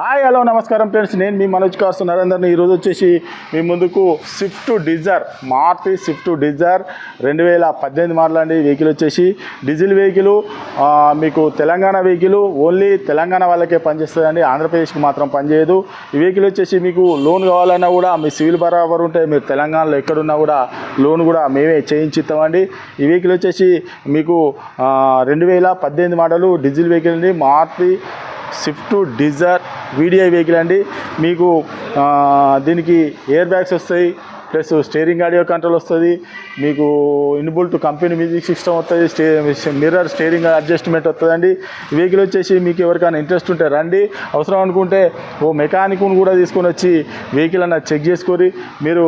Hi hello నమస్కారం friends. నేను మీ మనోజ్ కాసు నరేందర్ని. ఈరోజు వచ్చేసి మీ ముందుకు Swift Dzire Maruti Swift Dzire రెండు వేల పద్దెనిమిది మాటలండి వెహికల్ వచ్చేసి డీజిల్ వెహికల్ మీకు తెలంగాణ వెహికల్ ఓన్లీ తెలంగాణ వాళ్ళకే పనిచేస్తుందండి. ఆంధ్రప్రదేశ్కి మాత్రం పనిచేయదు. ఈ వెహికల్ వచ్చేసి మీకు లోన్ కావాలన్నా కూడా మీ సివిల్ బరాబర్ ఉంటే మీరు తెలంగాణలో ఎక్కడున్నా కూడా లోన్ కూడా మేమే చేయించిస్తామండి. ఈ వెహికల్ వచ్చేసి మీకు రెండు వేల పద్దెనిమిది మోడలు డీజిల్ వెహికల్ అండి. Maruti Swift Dzire VDI vehicle అండి. మీకు దీనికి ఎయిర్ బ్యాగ్స్ వస్తాయి ప్లస్ స్టీరింగ్ ఆడియో కంట్రోల్ వస్తుంది. మీకు ఇన్బుల్ట్ కంపెనీ మ్యూజిక్ సిస్టమ్ వస్తుంది. స్టే మిర్రర్ స్టీరింగ్ అడ్జస్ట్మెంట్ వస్తుందండి. వెహికల్ వచ్చేసి మీకు ఎవరికైనా ఇంట్రెస్ట్ ఉంటే రండి. అవసరం అనుకుంటే ఓ మెకానిక్ను కూడా తీసుకొని వచ్చి వెహికల్ అన్న చెక్ చేసుకొని మీరు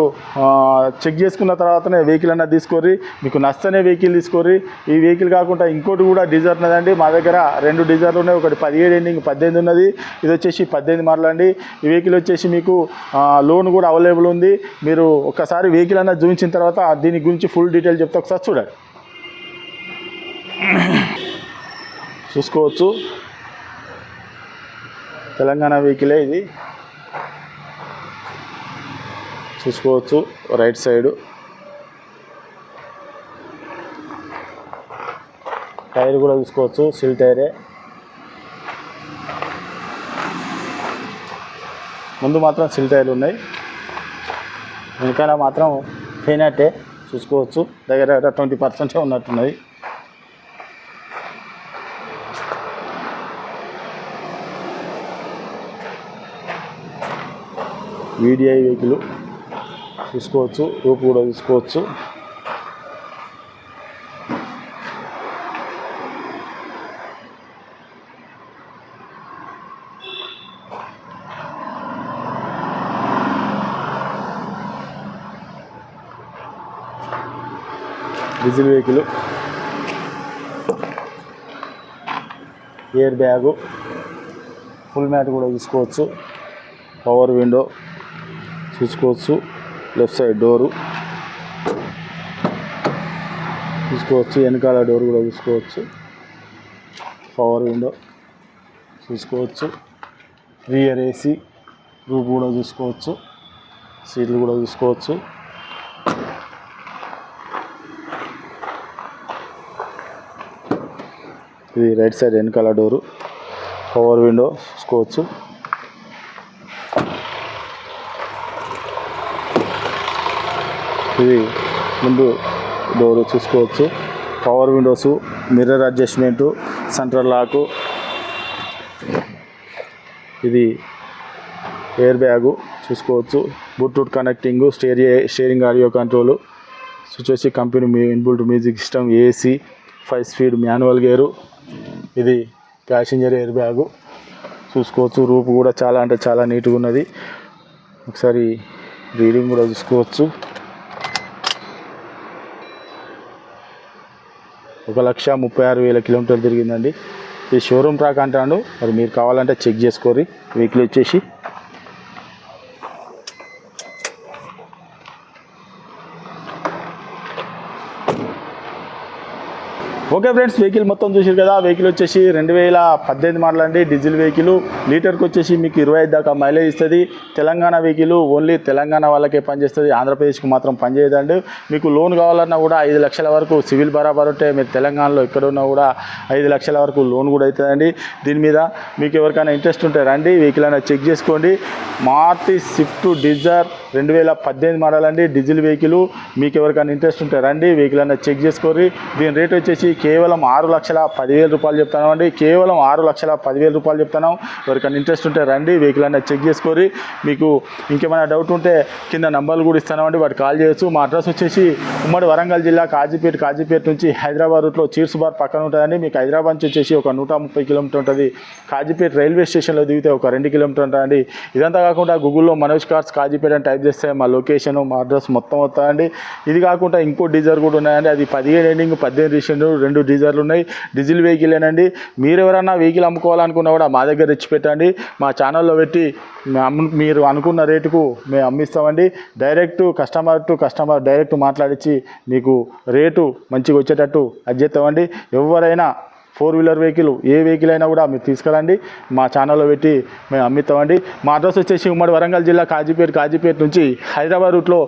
చెక్ చేసుకున్న తర్వాతనే వెహికల్ అన్న తీసుకొని మీకు నచ్చనే వెహికల్ తీసుకొని ఈ వెహికల్ కాకుండా ఇంకోటి కూడా డీజర్ ఉన్నదండి. మా దగ్గర రెండు డీజర్లు ఉన్నాయి. ఒకటి పదిహేడు ఎండింగ్ పద్దెనిమిది ఉన్నది. ఇది వచ్చేసి పద్దెనిమిది మాటలండి ఈ వెహికల్ వచ్చేసి మీకు లోన్ కూడా అవైలబుల్ ఉంది. మీరు ఒక్కసారి వెహికల్ అన్న చూపించిన తర్వాత దీని గురించి ఫుల్ డీటెయిల్ చెప్తే ఒకసారి చూడండి. చూసుకోవచ్చు. తెలంగాణ వెహికలే ఇది. చూసుకోవచ్చు. Right side. టైర్ కూడా చూసుకోవచ్చు. సిల్ టైరే. ముందు మాత్రం సిల్ టైర్లు ఉన్నాయి. వెనకాల మాత్రం పోయినట్టే చూసుకోవచ్చు. దగ్గర దగ్గర ట్వంటీ పర్సెంటే ఉన్నట్టున్నది. వీడిఐ వెహికల్ చూసుకోవచ్చు రూపు కూడా చూసుకోవచ్చు. Diesel vehicle. Air bag. Full mat కూడా తీసుకోవచ్చు. పవర్ విండో చూసుకోవచ్చు. లెఫ్ట్ సైడ్ డోరు చూసుకోవచ్చు. వెనకాల డోర్ కూడా చూసుకోవచ్చు. పవర్ విండో చూసుకోవచ్చు. రియర్ ఏసీ రూప్ కూడా చూసుకోవచ్చు. సీట్లు కూడా చూసుకోవచ్చు. ఇది రైట్ సైడ్ వెనకాల డోరు. పవర్ విండో చూసుకోవచ్చు ఇది ముందు డోరు చూసుకోవచ్చు power windows mirror adjustment central lock ఇది ఎయిర్ బ్యాగు చూసుకోవచ్చు. బ్లూటూత్ కనెక్టింగ్ స్టేరి స్టేరింగ్ ఆడియో కంట్రోల్ స్విచ్ వచ్చి కంపెనీ మీ inbuilt music system AC five speed manual gear ఇది ప్యాసింజర్ ఎయిర్ బ్యాగు చూసుకోవచ్చు. రూపు కూడా చాలా అంటే చాలా నీట్గా ఉన్నది. ఒకసారి రీడింగ్ కూడా చూసుకోవచ్చు. ఒక లక్ష ముప్పై ఆరు వేల కిలోమీటర్లు తిరిగిందండి. ఇది షోరూమ్ ట్రాక్ అంటాడు మరి మీరు కావాలంటే చెక్ చేసుకోరి వెహికల్ వచ్చేసి ఓకే ఫ్రెండ్స్ వెహికల్ మొత్తం చూసారు కదా వెహికల్ వచ్చేసి రెండు వేల పద్దెనిమిది మోడల్ అండి. డీజిల్ వెహికల్ లీటర్కి వచ్చేసి మీకు ఇరవై ఐదు దాకా మైలేజ్ ఇస్తుంది. తెలంగాణ వెహికల్ ఓన్లీ తెలంగాణ వాళ్ళకే పనిచేస్తుంది. ఆంధ్రప్రదేశ్కి మాత్రం పనిచేయదండి. మీకు లోన్ కావాలన్నా కూడా ఐదు లక్షల వరకు సివిల్ బరాబర్ ఉంటే మీరు తెలంగాణలో ఎక్కడున్నా కూడా ఐదు లక్షల వరకు లోన్ కూడా అవుతుందండి. దీని మీద మీకు ఎవరికైనా ఇంట్రెస్ట్ ఉంటే రండి వెహికల్ అయినా చెక్ చేసుకోండి. మార్తి స్విఫ్ట్ డిజైర్ రెండు వేల పద్దెనిమిది మోడల్ అండి. డీజిల్ వెహికల్ మీకు ఎవరికైనా ఇంట్రెస్ట్ ఉంటే రండి వెహికల్ అయినా చెక్ చేసుకోరి దీని రేట్ వచ్చేసి కేవలం ఆరు లక్షల పదివేల రూపాయలు చెప్తాను అండి. కేవలం ఆరు లక్షల పదివేల రూపాయలు చెప్తాను ఎవరికైనా ఇంట్రెస్ట్ ఉంటే రండి వెహికల్ అయినా చెక్ చేసుకోరి. మీకు ఇంకేమైనా డౌట్ ఉంటే కింద నంబర్లు కూడా ఇస్తానండి వాటి కాల్ చేయొచ్చు. మా అడ్రస్ వచ్చేసి ఉమ్మడి వరంగల్ జిల్లా కాజీపేట కాజీపేట నుంచి హైదరాబాద్ రూట్లో చీర్స్ బార్ పక్కన ఉంటుందండి. మీకు హైదరాబాద్ నుంచి వచ్చేసి ఒక నూట ముప్పై కిలోమీటర్ ఉంటుంది. కాజీపేట రైల్వే స్టేషన్లో దిగితే ఒక రెండు కిలోమీటర్ ఉంటుందండి. ఇదంతా కాకుండా గూగుల్లో మనోజ్ కార్స్ కాజీపేట అని టైప్ చేస్తే మా లొకేషన్ మా అడ్రస్ మొత్తం వస్తుందండి. ఇది కాకుండా ఇంకో డీజర్ కూడా ఉన్నాయండి. అది పదిహేడు ఎండింగ్ పద్దెనిమిది రెండు రెండు డీజర్లు ఉన్నాయి. డీజిల్ వెహికలేనండి మీరు ఎవరైనా వెహికల్ అమ్ముకోవాలనుకున్నా కూడా మా దగ్గర తెచ్చి పెట్టండి. మా ఛానల్లో పెట్టి మీరు అనుకున్న రేటుకు మేము అమ్మిస్తామండి. Direct customer to customer direct మాట్లాడించి మీకు రేటు మంచిగా వచ్చేటట్టు అది చేస్తామండి ఎవరైనా ఫోర్ వీలర్ వెహికల్ ఏ వెహికల్ అయినా కూడా మీరు తీసుకురండి. మా ఛానల్లో పెట్టి మేము అమ్మిస్తామండి మా అడ్రస్ వచ్చేసి ఉమ్మడి వరంగల్ జిల్లా కాజీపేట కాజీపేట నుంచి హైదరాబాద్ రూట్లో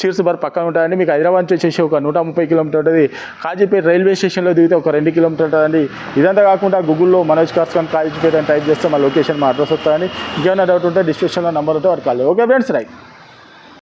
చీర్స్ పక్కన ఉంటాయండి. మీకు హైదరాబాద్ నుంచి వచ్చేసి ఒక నూట ముప్పై కిలోమీటర్ ఉంటుంది. కాజీపేట రైల్వే స్టేషన్లో దిగితే ఒక రెండు కిలోమీటర్ ఉంటుందండి. ఇదంతా కాకుండా గూగుల్లో మనోజ్ కార్స్ కానీ కాజీపేట అని టైప్ చేస్తే మా లొకేషన్ మా అడ్రస్ వస్తుందండి. ఇంకేమైనా డౌట్ ఉంటే డిస్క్రిప్షన్లో నెంబర్ ఉంటే వాడు కాలేదు ఓకే ఫ్రెండ్స్ రైట్.